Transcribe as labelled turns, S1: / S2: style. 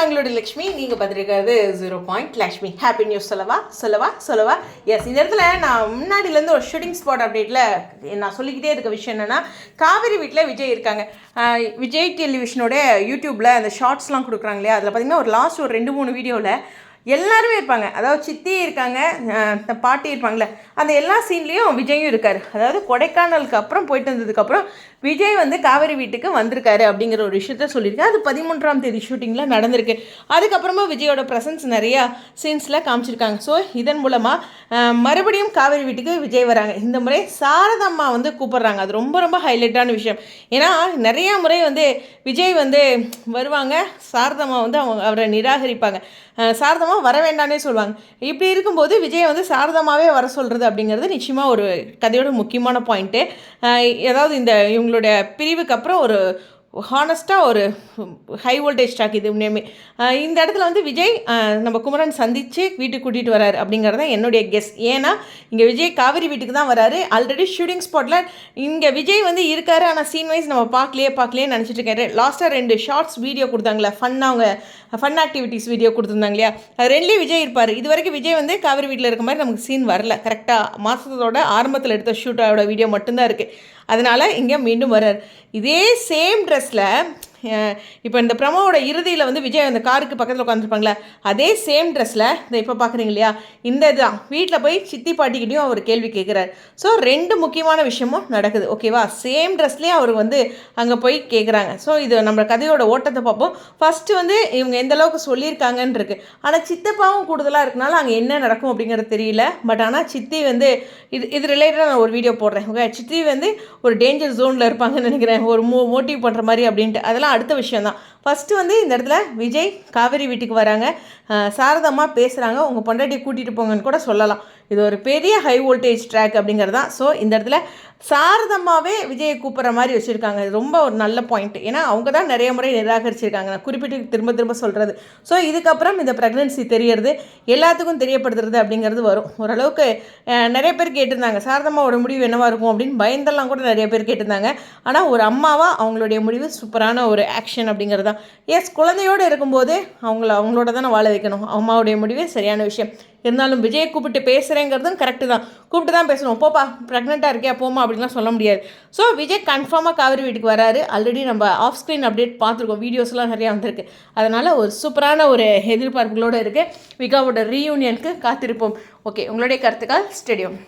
S1: நான் எங்களுடைய லக்ஷ்மி நீங்கள் பார்த்துருக்கிறது zero point Lakshmi. Happy news சொல்லவா? சொல்லவா? சொல்லவா? எஸ் இந்த இடத்துல நான் முன்னாடிலேருந்து ஒரு ஷூட்டிங் ஸ்பாட் அப்டேட்டில் நான் சொல்லிக்கிட்டே இருக்க விஷயம் என்னென்னா காவேரி வீட்டில் விஜய் இருக்காங்க. விஜய் டெலிவிஷனோட யூடியூப்பில் அந்த ஷார்ட்ஸ்லாம் கொடுக்குறாங்க இல்லையா? அதில் பார்த்தீங்கன்னா ஒரு லாஸ்ட் ஒரு ரெண்டு மூணு வீடியோவில் எல்லாருமே இருப்பாங்க. அதாவது சித்தி இருக்காங்க பாட்டி இருப்பாங்களே அந்த எல்லா சீன்லேயும் விஜயும் இருக்கார். அதாவது கொடைக்கானலுக்கு அப்புறம் போயிட்டு வந்ததுக்கப்புறம் விஜய் வந்து காவேரி வீட்டுக்கு வந்திருக்காரு அப்படிங்கிற ஒரு விஷயத்த சொல்லியிருக்கேன் அது பதிமூன்றாம் தேதி ஷூட்டிங்கில் நடந்திருக்கு. அதுக்கப்புறமா விஜயோட ப்ரெசன்ஸ் நிறையா சீன்ஸில் காமிச்சிருக்காங்க. ஸோ இதன் மூலமாக மறுபடியும் காவேரி வீட்டுக்கு விஜய் வராங்க. இந்த முறை சாரதம்மா வந்து கூப்பிட்றாங்க. அது ரொம்ப ரொம்ப ஹைலைட்டான விஷயம். ஏன்னா நிறையா முறை வந்து விஜய் வந்து வருவாங்க. சாரதம்மா வந்து அவங்க அவரை நிராகரிப்பாங்க. அஹ் சாரதம்மா வர வேண்டானே சொல்லுவாங்க. இப்படி இருக்கும்போது விஜய் வந்து சாரதமாவே வர சொல்கிறது அப்படிங்கிறது நிச்சயமாக ஒரு கதையோட முக்கியமான பாயிண்ட்டு ஏதாவது இந்த இவங்களுடைய பிரிவுக்கு அப்புறம் ஒரு ஹானஸ்ட்டாக ஒரு ஹை வோல்டேஜ் ஸ்டாக் இது உண்மையுமே இந்த இடத்துல வந்து விஜய் நம்ம குமரன் சந்தித்து வீட்டுக்கு கூட்டிகிட்டு வராரு அப்படிங்கிறது தான் என்னுடைய கெஸ் ஏன்னா இங்கே விஜய் காவிரி வீட்டுக்கு தான் வராரு. ஆல்ரெடி ஷூட்டிங் ஸ்பாட்டில் இங்கே விஜய் வந்து இருக்காரு ஆனால் சீன் வைஸ் நம்ம பார்க்கலையே பார்க்கலையே நினச்சிட்டு இருக்காரு. லாஸ்ட்டாக ரெண்டு ஷார்ட்ஸ் வீடியோ கொடுத்தாங்களே ஃபன் அவங்க ஃபன் ஆக்டிவிட்டீஸ் வீடியோ கொடுத்துருந்தாங்க இல்லையா? ரெண்டுலேயும் விஜய் இருப்பார். இது வரைக்கும் விஜய் வந்து காவிரி வீட்டில் இருக்க மாதிரி நமக்கு சீன் வரல. கரெக்டாக மாதத்தோட ஆரம்பத்தில் எடுத்த ஷூட்டோட வீடியோ மட்டும்தான் இருக்குது அதனால் இங்கே மீண்டும் வர்றார் இதே சேம் ட்ரெஸ்ஸில் இப்போ இந்த ப்ரமோவோட இறுதியில் வந்து விஜய் அந்த காருக்கு பக்கத்தில் உட்காந்துருப்பாங்களே அதே சேம் ட்ரெஸ்ஸில் இந்த இப்போ பார்க்குறீங்க இல்லையா இந்த இதுதான். வீட்டில் போய் சித்தி பாட்டிக்கிட்டையும் அவர் கேள்வி கேட்குறாரு ஸோ ரெண்டு முக்கியமான விஷயமும் நடக்குது ஓகேவா சேம் ட்ரெஸ்லேயே அவர் வந்து அங்கே போய் கேட்குறாங்க ஸோ இது நம்ம கதையோட ஓட்டத்தை பார்ப்போம். ஃபஸ்ட்டு வந்து இவங்க எந்த அளவுக்கு சொல்லியிருக்காங்கன்னு இருக்கு ஆனால் சித்தப்பாவும் கூடுதலாக இருக்கனால அங்கே என்ன நடக்கும் அப்படிங்கிறது தெரியல. பட் ஆனால் சித்தி வந்து இது இது ரிலேட்டடாக நான் ஒரு வீடியோ போடுறேன் ஓகே சித்தி வந்து ஒரு டேஞ்சர் ஜோனில் இருப்பாங்கன்னு நினைக்கிறேன். ஒரு மோ மோட்டிவ் பண்ணுற மாதிரி அப்படின்ட்டு. அதெல்லாம் அடுத்த விஷயம் தான் ஃபஸ்ட்டு வந்து இந்த இடத்துல விஜய் காவேரி வீட்டுக்கு வராங்க. சாரதம்மா பேசுகிறாங்க உங்கள் பொண்டாட்டியை கூட்டிகிட்டு போங்கன்னு கூட சொல்லலாம். இது ஒரு பெரிய ஹை வோல்டேஜ் ட்ராக் அப்படிங்கிறது தான் ஸோ இந்த இடத்துல சாரதம்மாவே விஜயை கூப்பிட்ற மாதிரி வச்சுருக்காங்க. இது ரொம்ப ஒரு நல்ல பாயிண்ட் ஏன்னா அவங்க தான் நிறைய முறை நிராகரிச்சிருக்காங்க. நான் குறிப்பிட்டு திரும்ப திரும்ப சொல்கிறது ஸோ இதுக்கப்புறம் இந்த ப்ரெக்னென்சி தெரியறது எல்லாத்துக்கும் தெரியப்படுத்துறது அப்படிங்கிறது வரும். ஓரளவுக்கு நிறைய பேர் கேட்டிருந்தாங்க. சாரதம்மாவோட முடிவு என்னவாக இருக்கும் அப்படின்னு பயந்தெல்லாம் கூட நிறைய பேர் கேட்டிருந்தாங்க. ஆனால் ஒரு அம்மாவாக அவங்களுடைய முடிவு சூப்பரான ஒரு ஆக்ஷன் அப்படிங்கிறது தான் எஸ் குழந்தையோடு இருக்கும்போது அவங்கள அவங்களோட தானே வாழ வைக்கணும். அம்மாவுடைய முடிவே சரியான விஷயம். இருந்தாலும் விஜயை கூப்பிட்டு பேசுகிறேங்கிறதும் கரெக்டு தான். கூப்பிட்டு தான் பேசணும். போப்பா ப்ரெக்னெண்ட்டாக இருக்கே போமா அப்படின்லாம் சொல்ல முடியாது. ஸோ விஜய் கன்ஃபார்மாக காவிரி வீட்டுக்கு வராரு. ஆல்ரெடி நம்ம ஆஃப் ஸ்க்ரீன் அப்டேட் பார்த்துருக்கோம். வீடியோஸ்லாம் நிறையா வந்திருக்கு. அதனால் ஒரு சூப்பரான ஒரு எதிர்பார்ப்புகளோடு இருக்குது விகாவோட ரீயூனியனுக்கு காத்திருப்போம். ஓகே உங்களுடைய கருத்துக்கால் ஸ்டேடியம்